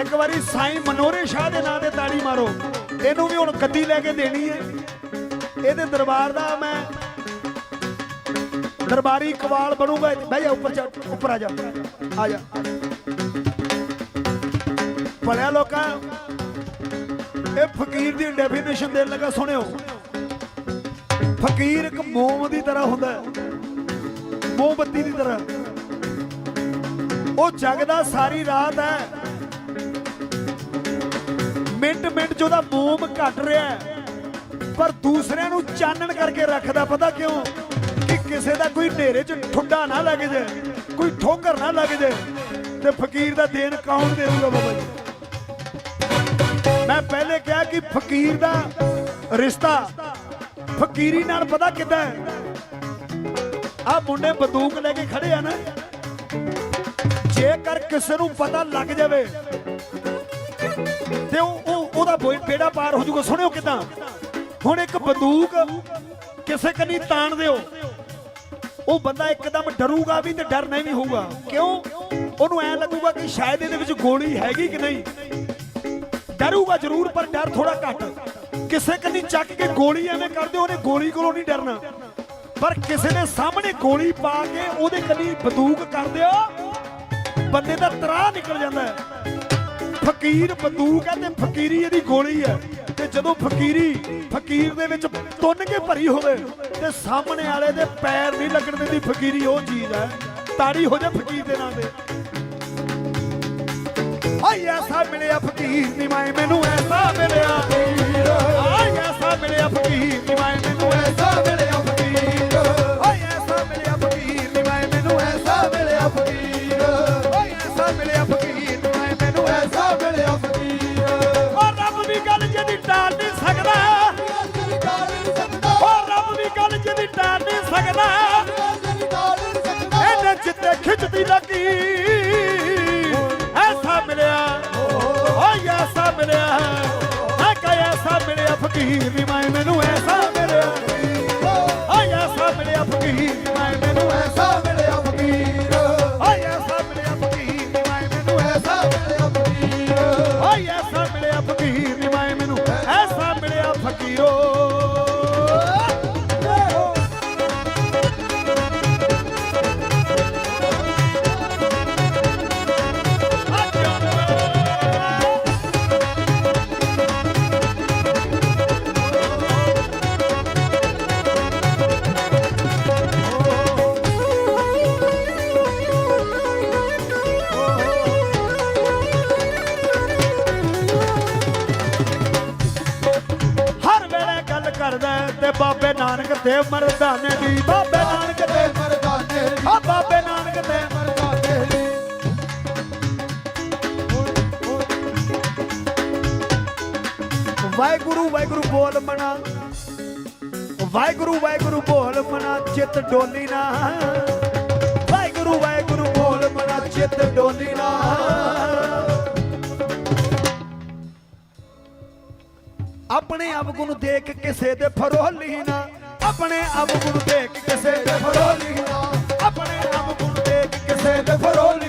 ਇੱਕ ਵਾਰੀ ਸਾਈਂ ਮਨੋਰੇ ਸ਼ਾਹ ਦੇ ਨਾਂ ਤੇ ਤਾੜੀ ਮਾਰੋ। ਇਹਨੂੰ ਵੀ ਹੁਣ ਗੱਦੀ ਲੈ ਕੇ ਦੇਣੀ ਹੈ। ਇਹਦੇ ਦਰਬਾਰ ਦਾ ਮੈਂ ਦਰਬਾਰੀ ਕਵਾਲ ਬਣੂਗਾ। ਬਹਿ ਜਾ ਉੱਪਰ ਚੜ ਉੱਪਰ ਆ ਜਾ। ਆ ਜਾ। ਭਲਿਆ ਲੋਕਾਂ, ਇਹ ਫਕੀਰ ਦੀ ਡੈਫੀਨੇਸ਼ਨ ਦੇਣ ਲੱਗਾ, ਸੁਣਿਓ। ਫਕੀਰ ਇੱਕ ਮੋਮ ਦੀ ਤਰ੍ਹਾਂ ਹੁੰਦਾ ਮੋਮਬੱਤੀ ਦੀ ਤਰ੍ਹਾਂ। ਉਹ ਜਗਦਾ ਸਾਰੀ ਰਾਤ ਹੈ। ਉਹਦਾ ਮੋਮ ਘਟ ਰਿਹਾ ਪਰ ਦੂਸਰਿਆਂ ਨੂੰ ਚਾਨਣ ਕਰਕੇ ਰੱਖਦਾ ਪਤਾ ਕਿਉਂ? ਕਿ ਕਿਸੇ ਦਾ ਕੋਈ ਹਨੇਰੇ 'ਚ ਠੁੱਡਾ ਨਾ ਲੱਗ ਜਾਏ, ਕੋਈ ਠੋਕਰ ਨਾ ਲੱਗ ਜਾਏ ਤੇ ਫਕੀਰ ਦਾ ਦੇਣ ਕੌਣ ਦੇ ਬਾਬਾ ਜੀ? ਮੈਂ ਪਹਿਲੇ ਕਿਹਾ ਕਿ ਫਕੀਰ ਦਾ ਰਿਸ਼ਤਾ ਫਕੀਰੀ ਨਾਲ ਪਤਾ ਕਿੱਦਾਂ ਹੈ? ਆ ਮੁੰਡੇ ਬੰਦੂਕ ਲੈ ਕੇ ਖੜੇ ਆ ਨਾ। ਜੇਕਰ ਕਿਸੇ ਨੂੰ ਪਤਾ ਲੱਗ ਜਾਵੇ ਤੇ ਉਹ- ਉਹਦਾ ਬੇੜਾ ਪਾਰ ਹੋ ਜਾਊਗਾ। ਸੁਣਿਓ ਕਿਦਾਂ? ਹੁਣ ਇੱਕ ਬੰਦੂਕ ਕਿਸੇ ਕੰਨੀ ਤਾਣ ਦਿਓ। ਉਹ ਬੰਦਾ ਇੱਕਦਮ ਡਰੂਗਾ ਵੀ ਤੇ ਡਰ ਨਹੀਂ ਵੀ ਹੋਊਗਾ। ਕਿਉਂ? ਉਹਨੂੰ ਐ ਲੱਗੂਗਾ ਕਿ ਸ਼ਾਇਦ ਇਹਦੇ ਵਿੱਚ ਗੋਲੀ ਹੈਗੀ ਕਿ ਨਹੀਂ। ਡਰੂਗਾ ਜ਼ਰੂਰ, ਪਰ ਡਰ ਥੋੜਾ ਘੱਟ। ਕਿਸੇ ਕੰਨੀ ਚੱਕ ਕੇ ਗੋਲੀ ਐਵੇਂ ਕਰ ਦਿਓ, ਉਹਨੇ ਗੋਲੀ ਕੋਲੋਂ ਨਹੀਂ ਡਰਨਾ। ਪਰ ਕਿਸੇ ਦੇ ਸਾਹਮਣੇ ਗੋਲੀ ਪਾ ਕੇ ਉਹਦੇ ਕੰਨੀ ਬੰਦੂਕ ਕਰ ਦਿਓ, ਬੰਦੇ ਦਾ ਤਰਾ ਨਿਕਲ ਜਾਂਦਾ ਹੈ। ਫਕੀਰ ਬੰਦੂਕ ਹੈ ਤੇ ਫਕੀਰੀ ਇਹਦੀ ਗੋਲੀ ਹੈ। ਤੇ ਜਦੋਂ ਫਕੀਰੀ ਫਕੀਰ ਦੇ ਵਿੱਚ ਤੁੰਨ ਕੇ ਭਰੀ ਹੋਵੇ ਤੇ ਸਾਹਮਣੇ ਵਾਲੇ ਦੇ ਪੈਰ ਨਹੀਂ ਲੱਗਣ ਦਿੰਦੀ, ਫਕੀਰੀ ਉਹ ਚੀਜ਼ ਹੈ। ਤਾੜੀ ਹੋ ਜਾ ਫਕੀਰ ਦੇ ਨਾਂ ਤੇ। ਹਾਏ, ਐਸਾ ਮਿਲਿਆ ਫਕੀਰ ਨਿਮਾਏ ਮੈਨੂੰ ਸਕਦਾ ਇਹਨੇ ਜਿੱਤੇ ਖਿੱਚਦੀ ਲੱਗੀ। ਐਸਾ ਮਿਲਿਆ। ਓ ਐਸਾ ਮਿਲਿਆ। ਹੈ ਕਾ ਐਸਾ ਮਿਲਿਆ, ਫਕੀਰ ਦੀ ਮੈਂ ਮੈਨੂੰ ਕਰਦਾ ਬਾਬੇ ਨਾਨਕ ਤੇ ਮਰਦਾਨੇ ਦੀ। ਬਾਬੇ ਨਾਨਕ ਤੇ ਆ ਬਾਬੇ ਨਾਨਕ ਤੇ ਮਰਦਾਨੇ ਦੀ। ਵਾਹਿਗੁਰੂ ਵਾਹਿਗੁਰੂ ਬੋਲ ਮਨਾ। ਵਾਹਿਗੁਰੂ ਵਾਹਿਗੁਰੂ ਬੋਲ ਮਨਾ, ਚਿੱਤ ਡੋਲੀ ਨਾ। ਵਾਹਿਗੁਰੂ ਵਾਹਿਗੁਰੂ ਬੋਲ ਮਨਾ, ਚਿੱਤ ਡੋਲੀ ਨਾ। ਆਪਣੇ ਆਪ ਨੂੰ ਦੇਖ ਕਿਸੇ ਦੇ ਫਰੋਲੀ ਨਾ ਆਪਣੇ ਆਪ ਨੂੰ ਦੇਖ ਕਿਸੇ ਦੇ ਫਰੋਲੀ ਨਾ ਆਪਣੇ ਆਪ ਨੂੰ ਦੇਖ ਕਿਸੇ ਦੇ ਫਰੋਲੀ